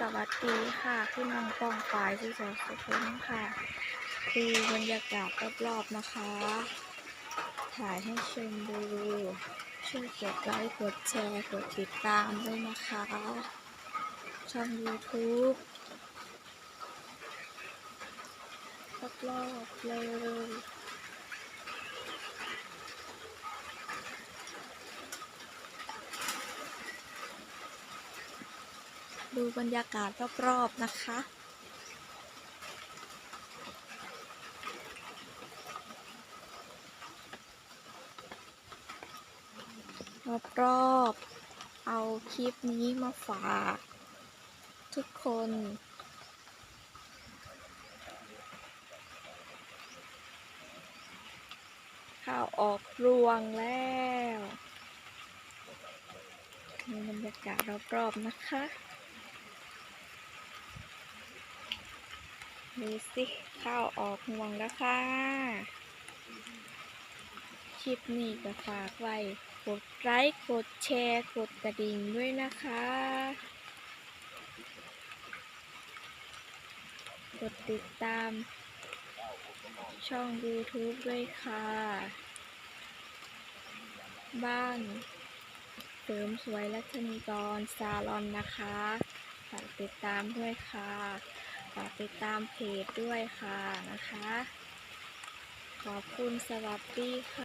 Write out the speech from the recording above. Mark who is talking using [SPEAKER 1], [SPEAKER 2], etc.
[SPEAKER 1] สวัสดีค่ะพี่น้องกองฝ่ายที่สองสุขุมค่ะ คือบรรยากาศรอบๆนะคะ ถ่ายให้ชมดูช่วยกดไลค์กดแชร์กดติดตามด้วยนะคะ ช่อง YouTube รอบๆเลย ดูบรรยากาศรอบๆนะคะ รอบๆ เอาคลิปนี้มาฝาก ทุกคนข้าวออกรวงแล้วมีบรรยากาศรอบ ๆ นะคะ ดูสิข้าวออกห่วงแล้วค่ะคลิปนี้ก็ฝากไว้กดไลค์กดแชร์กดกระดิ่งด้วยนะคะ กดติดตาม ช่อง YouTube ด้วยค่ะ บ้านเสริมสวยรัชนีกรซาลอนนะคะ ฝากติดตามด้วยค่ะ ฝากติดตามเพจด้วยค่ะนะคะ ขอบคุณสวัสดีค่ะ